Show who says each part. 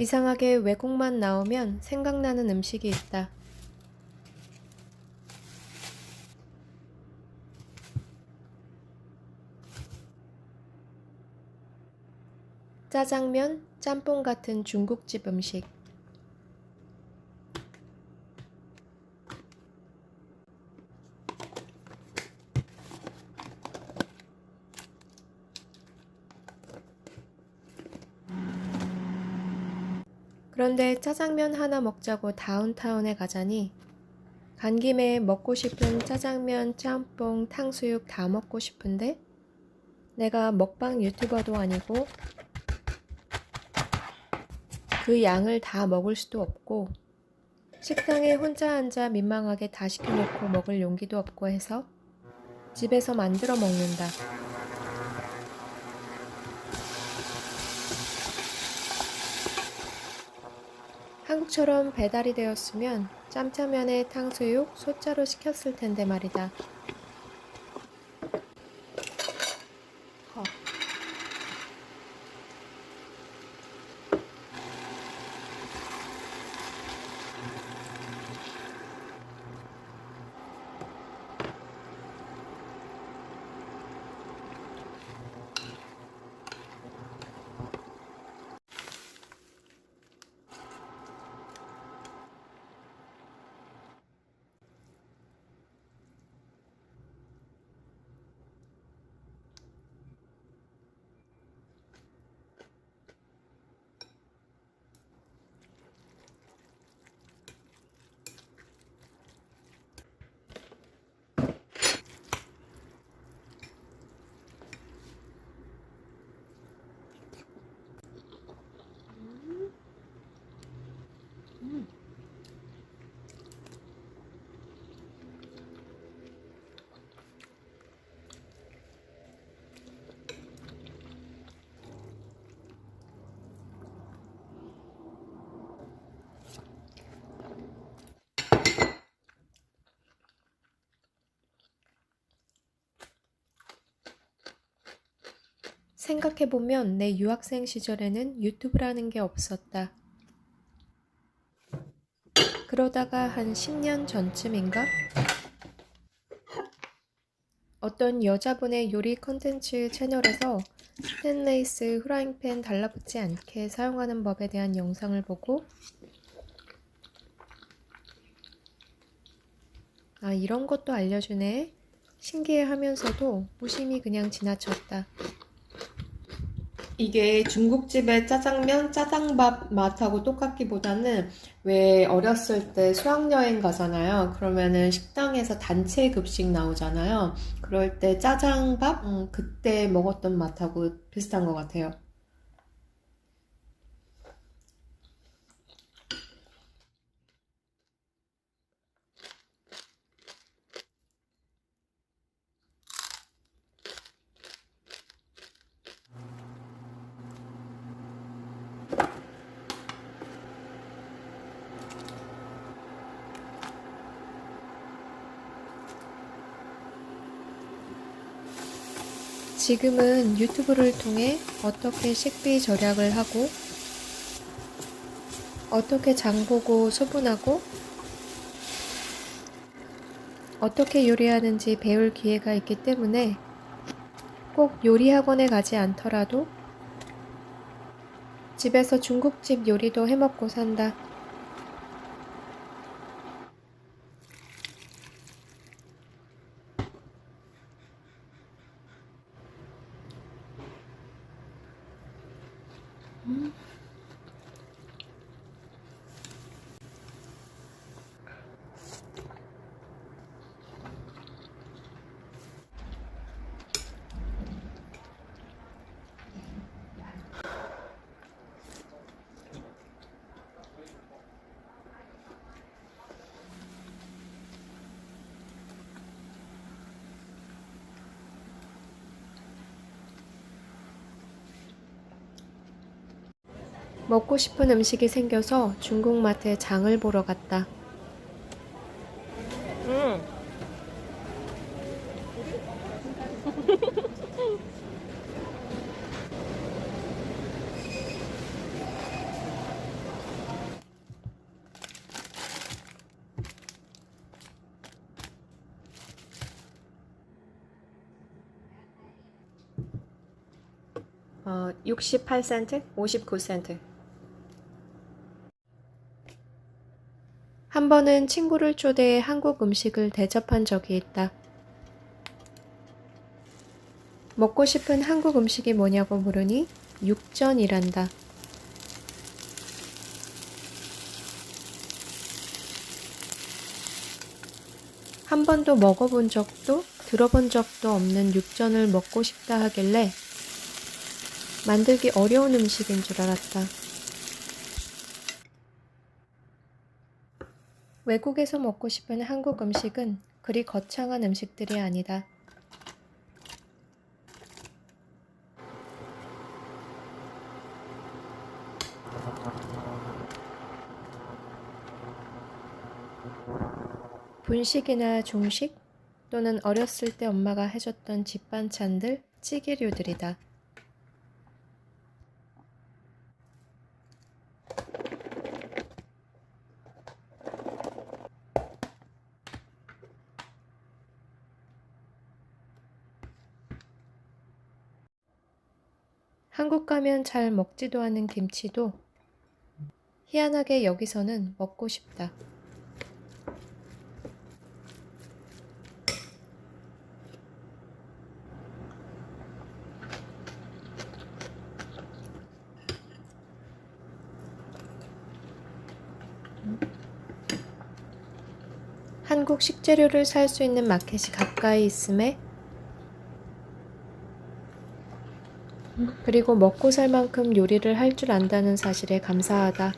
Speaker 1: 이상하게 외국만 나오면 생각나는 음식이 있다. 짜장면, 짬뽕 같은 중국집 음식. 그런데 짜장면 하나 먹자고 다운타운에 가자니 간 김에 먹고 싶은 짜장면, 짬뽕, 탕수육 다 먹고 싶은데 내가 먹방 유튜버도 아니고 그 양을 다 먹을 수도 없고 식당에 혼자 앉아 민망하게 다 시켜놓고 먹을 용기도 없고 해서 집에서 만들어 먹는다. 한국처럼 배달이 되었으면 짬짜면에 탕수육 소짜로 시켰을 텐데 말이다. 생각해보면 내 유학생 시절에는 유튜브라는 게 없었다. 그러다가 한 10년 전쯤인가? 어떤 여자분의 요리 컨텐츠 채널에서 스텐레이스 후라이팬 달라붙지 않게 사용하는 법에 대한 영상을 보고 아, 이런 것도 알려주네. 신기해 하면서도 무심히 그냥 지나쳤다.
Speaker 2: 이게 중국집의 짜장면, 짜장밥 맛하고 똑같기보다는 왜 어렸을 때 수학여행 가잖아요. 그러면은 식당에서 단체 급식 나오잖아요. 그럴 때 짜장밥, 음, 그때 먹었던 맛하고 비슷한 것 같아요.
Speaker 1: 지금은 유튜브를 통해 어떻게 식비 절약을 하고 어떻게 장보고 소분하고 어떻게 요리하는지 배울 기회가 있기 때문에 꼭 요리 학원에 가지 않더라도 집에서 중국집 요리도 해먹고 산다. 먹고 싶은 음식이 생겨서 중국마트에 장을 보러 갔다.
Speaker 2: 음.
Speaker 1: 어, 68센트, 59센트. 한 번은 친구를 초대해 한국 음식을 대접한 적이 있다. 먹고 싶은 한국 음식이 뭐냐고 물으니 육전이란다. 한 번도 먹어본 적도 들어본 적도 없는 육전을 먹고 싶다 하길래 만들기 어려운 음식인 줄 알았다. 외국에서 먹고 싶은 한국 음식은 그리 거창한 음식들이 아니다. 분식이나 중식 또는 어렸을 때 엄마가 해줬던 집 반찬들, 찌개류들이다. 한국 가면 잘 먹지도 않은 김치도 희한하게 여기서는 먹고 싶다. 한국 식재료를 살 수 있는 마켓이 가까이 있음에 그리고 먹고 살 만큼 요리를 할 줄 안다는 사실에 감사하다.